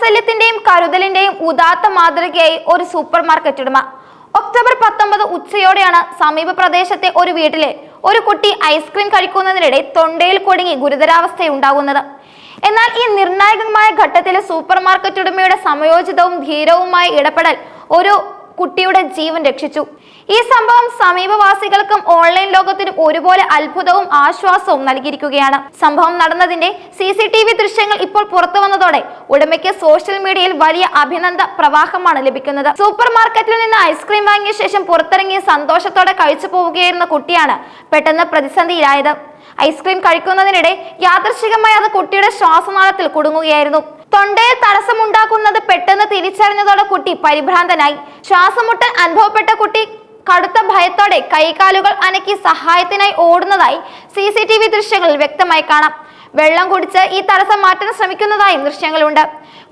വാത്സല്യത്തിന്റെയും കരുതലിന്റെയും ഉദാത്ത മാതൃകയായി ഒരു super market ഉടമ. ഒക്ടോബർ പത്തൊമ്പത് ഉച്ചയോടെയാണ് സമീപ പ്രദേശത്തെ ഒരു വീട്ടിലെ ഒരു കുട്ടി ഐസ്ക്രീം കഴിക്കുന്നതിനിടെ തൊണ്ടയിൽ കുടുങ്ങി ഗുരുതരാവസ്ഥയുണ്ടാകുന്നത്. എന്നാൽ ഈ നിർണായകമായ ഘട്ടത്തിൽ സൂപ്പർ മാർക്കറ്റ് ഉടമയുടെ സമയോചിതവും ധീരവുമായ ഇടപെടൽ ഒരു കുട്ടിയുടെ ജീവൻ രക്ഷിച്ചു. ഈ സംഭവം സമീപവാസികൾക്കും ഓൺലൈൻ ലോകത്തിനും ഒരുപോലെ അത്ഭുതവും ആശ്വാസവും നൽകിയിരിക്കുകയാണ്. സംഭവം നടന്നതിന്റെ സി സി ടി വി ദൃശ്യങ്ങൾ ഇപ്പോൾ പുറത്തു വന്നതോടെ ഉടമയ്ക്ക് സോഷ്യൽ മീഡിയയിൽ വലിയ അഭിനന്ദ പ്രവാഹമാണ് ലഭിക്കുന്നത്. സൂപ്പർ മാർക്കറ്റിൽ നിന്ന് ഐസ്ക്രീം വാങ്ങിയ ശേഷം പുറത്തിറങ്ങി സന്തോഷത്തോടെ കഴിച്ചു പോവുകയായിരുന്ന കുട്ടിയാണ് പെട്ടെന്ന് പ്രതിസന്ധിയിലായത്. ഐസ്ക്രീം കഴിക്കുന്നതിനിടെ യാദൃശികമായി അത് കുട്ടിയുടെ ശ്വാസനാളത്തിൽ കുടുങ്ങുകയായിരുന്നു. തൊണ്ടയിൽ തടസ്സമുണ്ടാക്കുന്നത് പെട്ടെന്ന് തിരിച്ചറിഞ്ഞതോടെ കുട്ടി പരിഭ്രാന്തനായി. ശ്വാസമുട്ടൽ അനുഭവപ്പെട്ട കുട്ടി കടുത്ത ഭയത്തോടെ കൈകാലുകൾ അനക്കി സഹായത്തിനായി ഓടുന്നതായി സി സി ടി വി ദൃശ്യങ്ങളിൽ വ്യക്തമായി കാണാം. വെള്ളം കുടിച്ച് ഈ തടസ്സം മാറ്റാൻ ശ്രമിക്കുന്നതായും ദൃശ്യങ്ങളുണ്ട്.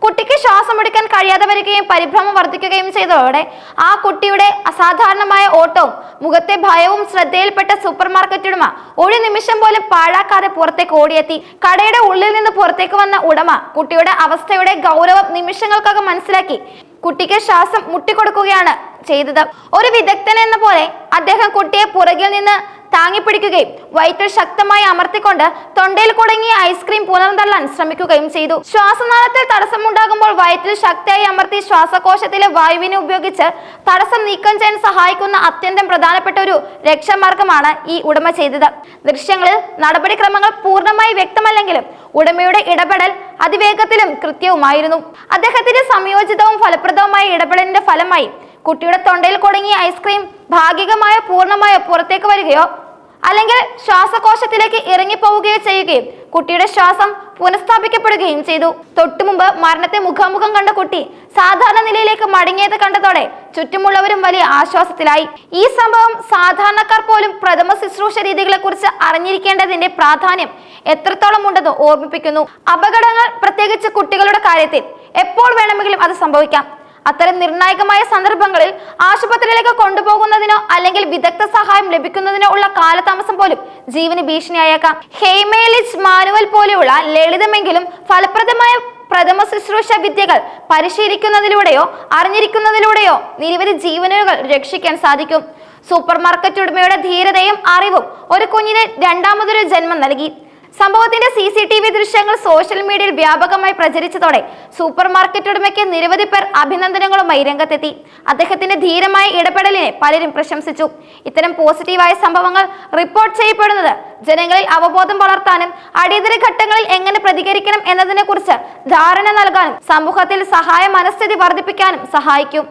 കുട്ടിക്ക് ശ്വാസമെടുക്കാൻ കഴിയാതെ വരികയും പരിഭ്രമം വർദ്ധിക്കുകയും ചെയ്തതോടെ ആ കുട്ടിയുടെ അസാധാരണമായ ഓട്ടവും മുഖത്തെ ഭയവും ശ്രദ്ധയിൽപ്പെട്ട സൂപ്പർ മാർക്കറ്റ് ഉടമ ഒരു നിമിഷം പോലും പാഴാക്കാതെ പുറത്തേക്ക് ഓടിയെത്തി. കടയുടെ ഉള്ളിൽ നിന്ന് പുറത്തേക്ക് വന്ന ഉടമ കുട്ടിയുടെ അവസ്ഥയുടെ ഗൗരവം നിമിഷങ്ങൾക്കകം മനസ്സിലാക്കി കുട്ടിക്ക് ശ്വാസം മുട്ടിക്കൊടുക്കുകയാണ് ചെയ്തത്. ഒരു വിദഗ്ധൻ എന്ന പോലെ അദ്ദേഹം കുട്ടിയെ പുറകിൽ നിന്ന് താങ്ങിപ്പിടിക്കുകയും വയറ്റിൽ ശക്തമായി അമർത്തിക്കൊണ്ട് തൊണ്ടയിൽ കുടുങ്ങിയ ഐസ്ക്രീം പുനർതള്ളാൻ ശ്രമിക്കുകയും ചെയ്തു. ശ്വാസനാളത്തിൽ തടസ്സമുണ്ടാകുമ്പോൾ വയറ്റിൽ ശക്തിയായി അമർത്തി ശ്വാസകോശത്തിലെ വായുവിനെ ഉപയോഗിച്ച് തടസ്സം നീക്കം ചെയ്യാൻ സഹായിക്കുന്ന അത്യന്തം പ്രധാനപ്പെട്ട ഒരു രക്ഷാമാർഗമാണ് ഈ ഉടമ ചെയ്തത്. ദൃശ്യങ്ങളിൽ നടപടിക്രമങ്ങൾ പൂർണമായി വ്യക്തമല്ലെങ്കിലും ഉടമയുടെ ഇടപെടൽ അതിവേഗത്തിലും കൃത്യവുമായിരുന്നു. അദ്ദേഹത്തിന്റെ സംയോജിതവും ഫലപ്രദവുമായ ഇടപെടലിന്റെ ഫലമായി കുട്ടിയുടെ തൊണ്ടയിൽ കുടുങ്ങിയ ഐസ്ക്രീം ഭാഗികമായോ പൂർണമായോ പുറത്തേക്ക് വരികയോ അല്ലെങ്കിൽ ശ്വാസകോശത്തിലേക്ക് ഇറങ്ങിപ്പോവുകയോ ചെയ്യുകയും കുട്ടിയുടെ ശ്വാസം പുനഃസ്ഥാപിക്കപ്പെടുകയും ചെയ്തു. തൊട്ടുമുമ്പ് മരണത്തെ മുഖാമുഖം കണ്ട കുട്ടി സാധാരണ നിലയിലേക്ക് മടങ്ങിയത് കണ്ടതോടെ ചുറ്റുമുള്ളവരും വലിയ ആശ്വാസത്തിലായി. ഈ സംഭവം സാധാരണക്കാർ പോലും പ്രഥമ ശുശ്രൂഷ രീതികളെ കുറിച്ച് അറിഞ്ഞിരിക്കേണ്ടതിന്റെ പ്രാധാന്യം എത്രത്തോളം ഉണ്ടെന്ന് ഓർമ്മിപ്പിക്കുന്നു. അപകടങ്ങൾ പ്രത്യേകിച്ച് കുട്ടികളുടെ കാര്യത്തിൽ എപ്പോൾ വേണമെങ്കിലും അത് സംഭവിക്കാം. അത്തരം നിർണായകമായ സന്ദർഭങ്ങളിൽ ആശുപത്രിയിലേക്ക് കൊണ്ടുപോകുന്നതിനോ അല്ലെങ്കിൽ വിദഗ്ധ സഹായം ലഭിക്കുന്നതിനോ ഉള്ള കാലതാമസം പോലും ജീവന് ഭീഷണിയായേക്കാം. ഹെയ്മേലിസ് മാനുവൽ പോലെയുള്ള ലളിതമെങ്കിലും ഫലപ്രദമായ പ്രഥമ ശുശ്രൂഷ വിദ്യകൾ പരിശീലിക്കുന്നതിലൂടെയോ അറിഞ്ഞിരിക്കുന്നതിലൂടെയോ നിരവധി ജീവനുകൾ രക്ഷിക്കാൻ സാധിക്കും. സൂപ്പർ മാർക്കറ്റ് ഉടമയുടെ ധീരതയും അറിവും ഒരു കുഞ്ഞിന് രണ്ടാമതൊരു ജന്മം നൽകി. സംഭവത്തിന്റെ സി സി ടി വി ദൃശ്യങ്ങൾ സോഷ്യൽ മീഡിയയിൽ വ്യാപകമായി പ്രചരിച്ചതോടെ സൂപ്പർ മാർക്കറ്റ് ഉടമയ്ക്ക് നിരവധി പേർ അഭിനന്ദനങ്ങളുമായി രംഗത്തെത്തി. അദ്ദേഹത്തിന്റെ ധീരമായ ഇടപെടലിനെ പലരും പ്രശംസിച്ചു. ഇത്തരം പോസിറ്റീവായ സംഭവങ്ങൾ റിപ്പോർട്ട് ചെയ്യപ്പെടുന്നത് ജനങ്ങളിൽ അവബോധം വളർത്താനും അടിയന്തര ഘട്ടങ്ങളിൽ എങ്ങനെ പ്രതികരിക്കണം എന്നതിനെക്കുറിച്ച് ധാരണ നൽകാനും സമൂഹത്തിൽ സഹായ മനസ്ഥിതി വർദ്ധിപ്പിക്കാനും സഹായിക്കും.